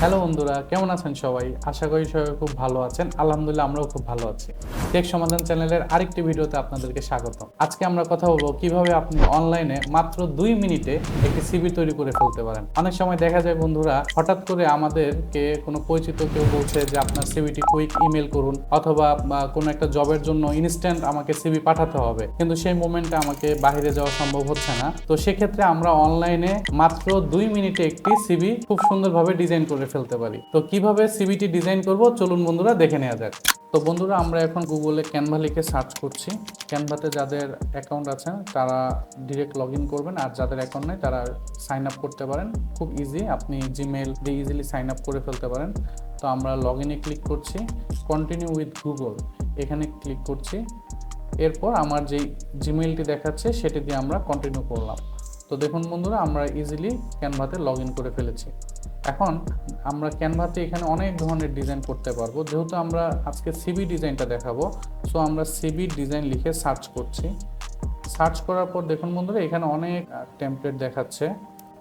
Hello বন্ধুরা, কেমন আছেন সবাই? আশা করি সবাই খুব ভালো আছেন। আলহামদুলিল্লাহ আমরাও খুব ভালো আছি। টেক সমাধান চ্যানেলের আরেকটি ভিডিওতে আপনাদেরকে স্বাগত আজকে আমরা কথা বলব কীভাবে আপনি অনলাইনে মাত্র দুই মিনিটে একটি সিভি তৈরি করে ফেলতে পারেন। অনেক সময় দেখা যায় বন্ধুরা, হঠাৎ করে আমাদেরকে কোনো পরিচিত কেউ বলছে যে আপনার সিভিটি কুইক ইমেল করুন, অথবা কোনো একটা জবের জন্য ইনস্ট্যান্ট আমাকে সিভি পাঠাতে হবে। কিন্তু সেই মোমেন্টে আমাকে বাইরে যাওয়া সম্ভব হচ্ছে না। তো সেক্ষেত্রে আমরা অনলাইনে মাত্র দুই মিনিটে একটি সিভি খুব সুন্দরভাবে ডিজাইন করে ফেলতে পারি। তো কীভাবে সিভিটি ডিজাইন করব? চলুন বন্ধুরা দেখে নেওয়া যাক। তো বন্ধুরা, আমরা এখন গুগলে ক্যানভা লিখে সার্চ করছি। ক্যানভাতে যাদের অ্যাকাউন্ট আছে, তারা ডিরেক্ট লগ ইন করবেন। আর যাদের অ্যাকাউন্ট নেই, তারা সাইন আপ করতে পারেন। খুব ইজি আপনি জিমেল দিয়ে ইজিলি সাইন আপ করে ফেলতে পারেন। তো আমরা লগ ইনে ক্লিক করছি। কন্টিনিউ উইথ গুগল এখানে ক্লিক করছি। এরপর আমার যেই জিমেইলটি দেখাচ্ছে, সেটি দিয়ে আমরা কন্টিনিউ করলাম। তো দেখুন বন্ধুরা, আমরা ইজিলি ক্যানভাতে লগ ইন করে ফেলেছি। এখন আমরা ক্যানভাতে এখানে অনেক ধরনের ডিজাইন করতে পারব। যেহেতু আমরা আজকে সিবি ডিজাইনটা দেখাবো সো আমরা সিবি ডিজাইন লিখে সার্চ করছি। সার্চ করার পর দেখুন বন্ধুরা, এখানে অনেক টেমপ্লেট দেখাচ্ছে।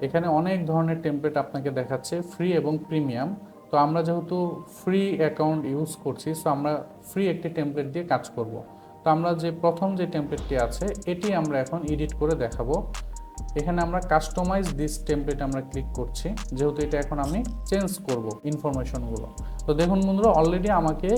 এখানে অনেক ধরনের টেমপ্লেট আপনাকে দেখাচ্ছে ফ্রি এবং প্রিমিয়াম তো আমরা যেহেতু ফ্রি অ্যাকাউন্ট ইউজ করছি সো আমরা ফ্রি একটি টেমপ্লেট দিয়ে কাজ করব। তো আমরা যে প্রথম যে টেমপ্লেটটি আছে, এটি আমরা এখন এডিট করে দেখাবো। এখানে আমরা কাস্টমাইজ দিস টেমপ্লেট আমরা ক্লিক করছি। যেহেতু এটা এখন আমি চেঞ্জ করব ইনফরমেশনগুলো তো দেখুন বন্ধুরা অলরেডি আমাকে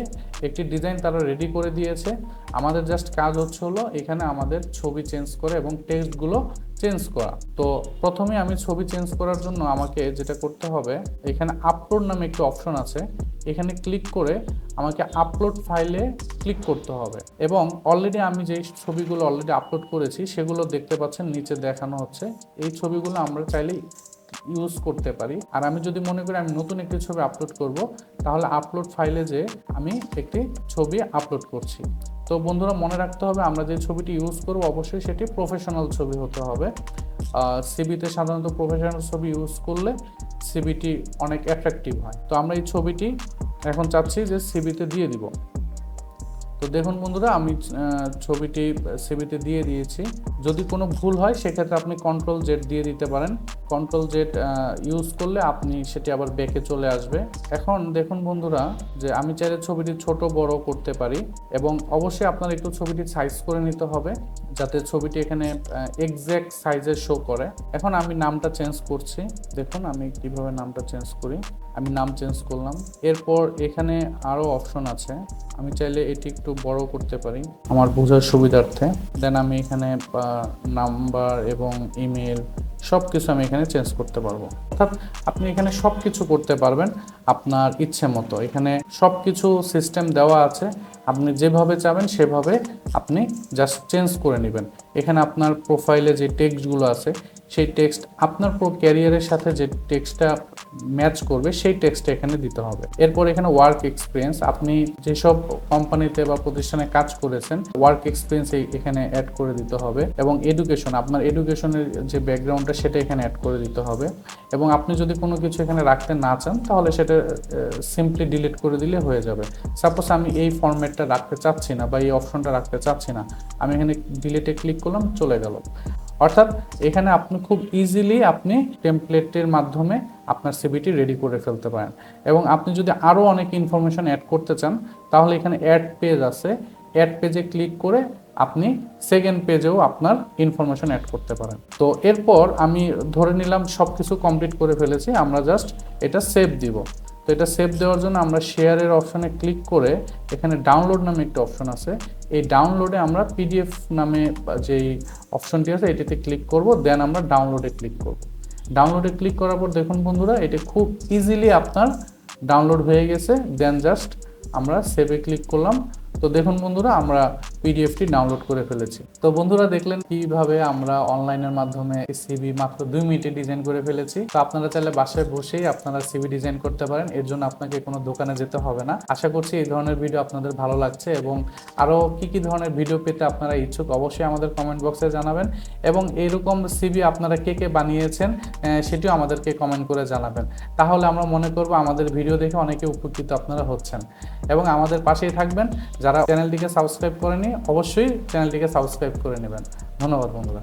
একটি ডিজাইন তারা রেডি করে দিয়েছে। আমাদের জাস্ট কাজ হচ্ছে হলো এখানে আমাদের ছবি চেঞ্জ করে এবং টেক্সটগুলো চেঞ্জ করা। তো প্রথমে আমি ছবি চেঞ্জ করার জন্য আমাকে যেটা করতে হবে, এখানে আপলোড নামে একটি অপশন আছে। এখানে ক্লিক করে আমাকে আপলোড ফাইলে ক্লিক করতে হবে এবং অলরেডি আমি যেই ছবিগুলো অলরেডি আপলোড করেছি, সেগুলো দেখতে পাচ্ছেন, নিচে দেখানো হচ্ছে। এই ছবিগুলো আমরা চাইলেই ইউজ করতে পারি। আর আমি যদি মনে করি আমি নতুন একটি ছবি আপলোড করব, তাহলে আপলোড ফাইলে যে আমি একটি ছবি আপলোড করছি। তো বন্ধুরা, মনে রাখতে হবে আমরা যে ছবিটি ইউজ করব, অবশ্যই সেটি প্রফেশনাল ছবি হতে হবে। সিবিতে সাধারণত প্রফেশনাল ছবি ইউজ করলে সিবিটি অনেক অ্যাট্রাকটিভ হয়। তো আমরা এই ছবিটি এখন চাচ্ছি যে সিবিতে দিয়ে দিব। তো দেখুন বন্ধুরা, আমি ছবিটি সিবিতে দিয়ে দিয়েছি। যদি কোনো ভুল হয়, সেক্ষেত্রে আপনি কন্ট্রোল জেড দিয়ে দিতে পারেন। কন্ট্রোল জেড ইউজ করলে আপনি সেটি আবার ব্যাকে চলে আসবে। এখন দেখুন বন্ধুরা, যে আমি চাইলে ছবিটি ছোট, বড় করতে পারি এবং অবশ্যই আপনার একটু ছবিটি সাইজ করে নিতে হবে। যাতে ছবিটি এখানে এক্স্যাক্ট সাইজে শো করে। এখন আমি নামটা চেঞ্জ করছি। দেখুন, আমি কীভাবে নামটা চেঞ্জ করি। আমি নাম চেঞ্জ করলাম। এরপর এখানে আরও অপশন আছে। আমি চাইলে এটি একটু বড় করতে পারি, আমার বোঝার সুবিধার্থে। দেন আমি এখানে নাম্বার এবং ইমেল সব কিছু আমি এখানে চেঞ্জ করতে পারব। অর্থাৎ আপনি এখানে সব কিছু করতে পারবেন আপনার ইচ্ছে মতো। এখানে সব কিছু সিস্টেম দেওয়া আছে। আপনি যেভাবে চাবেন সেভাবে আপনি জাস্ট চেঞ্জ করে নেবেন। এখানে আপনার প্রোফাইলে যে টেক্সটগুলো আছে, সেই টেক্সট আপনার ক্যারিয়ারের সাথে যে টেক্সটটা ম্যাচ করবে, সেই টেক্সটটা এখানে দিতে হবে। এরপর এখানে ওয়ার্ক এক্সপিরিয়েন্স আপনি যেসব কোম্পানিতে বা প্রতিষ্ঠানে কাজ করেছেন ওয়ার্ক এক্সপিরিয়েন্স এখানে অ্যাড করে দিতে হবে এবং এডুকেশন আপনার এডুকেশনের যে ব্যাকগ্রাউন্ডটা সেটা এখানে অ্যাড করে দিতে হবে এবং আপনি যদি কোনো কিছু এখানে রাখতে না চান, তাহলে সেটা সিম্পলি ডিলিট করে দিলে হয়ে যাবে। সাপোজ আমি এই ফরম্যাটটা রাখতে চাচ্ছি না বা এই অপশনটা রাখতে চাচ্ছি না, আমি এখানে ডিলিটে ক্লিক করলাম, চলে গেল। অর্থাৎ এখানে আপনি খুব ইজিলি আপনি টেমপ্লেটের মাধ্যমে আপনার সিবিটি রেডি করে ফেলতে পারেন। এবং আপনি যদি আরও অনেক ইনফরমেশন অ্যাড করতে চান, তাহলে এখানে অ্যাড পেজ আছে। অ্যাড পেজে ক্লিক করে আপনি সেকেন্ড পেজেও আপনার ইনফরমেশন অ্যাড করতে পারেন। তো এরপর আমি ধরে নিলাম সব কিছু কমপ্লিট করে ফেলেছি, আমরা জাস্ট এটা সেভ দিব। তো এটা সেভ দেওয়ার জন্য আমরা শেয়ারের অপশনে ক্লিক করে এখানে ডাউনলোড নামে একটা অপশন আছে। এই ডাউনলোডে আমরা পিডিএফ নামে যেই অপশনটি আছে, এটিতে ক্লিক করব দেন আমরা ডাউনলোডে ক্লিক করব। ডাউনলোডে ক্লিক করার পর দেখুন বন্ধুরা, এটি খুব ইজিলি আপনার ডাউনলোড হয়ে গেছে দেন জাস্ট আমরা সেভে ক্লিক করলাম। তো দেখুন বন্ধুরা, আমরা পিডিএফটি ডাউনলোড করে ফেলেছি। তো বন্ধুরা দেখলেন কীভাবে আমরা অনলাইনের মাধ্যমে সিভি মাত্র দুই মিনিটে ডিজাইন করে ফেলেছি। তো আপনারা চাইলে বাসায় বসেই আপনারা সিভি ডিজাইন করতে পারেন। এর জন্য আপনাকে কোনো দোকানে যেতে হবে না। আশা করছি এই ধরনের ভিডিও আপনাদের ভালো লাগছে এবং আরও কি কি ধরনের ভিডিও পেতে আপনারা ইচ্ছুক অবশ্যই আমাদের কমেন্ট বক্সে জানাবেন এবং এরকম সিভি আপনারা কে কে বানিয়েছেন সেটিও আমাদেরকে কমেন্ট করে জানাবেন। তাহলে আমরা মনে করব আমাদের ভিডিও দেখে অনেকে উপকৃত আপনারা হচ্ছেন। এবং আমাদের পাশেই থাকবেন। যারা চ্যানেলটিকে সাবস্ক্রাইব করেনি অবশ্যই চ্যানেলটিকে সাবস্ক্রাইব করে নেবেন। ধন্যবাদ বন্ধুরা।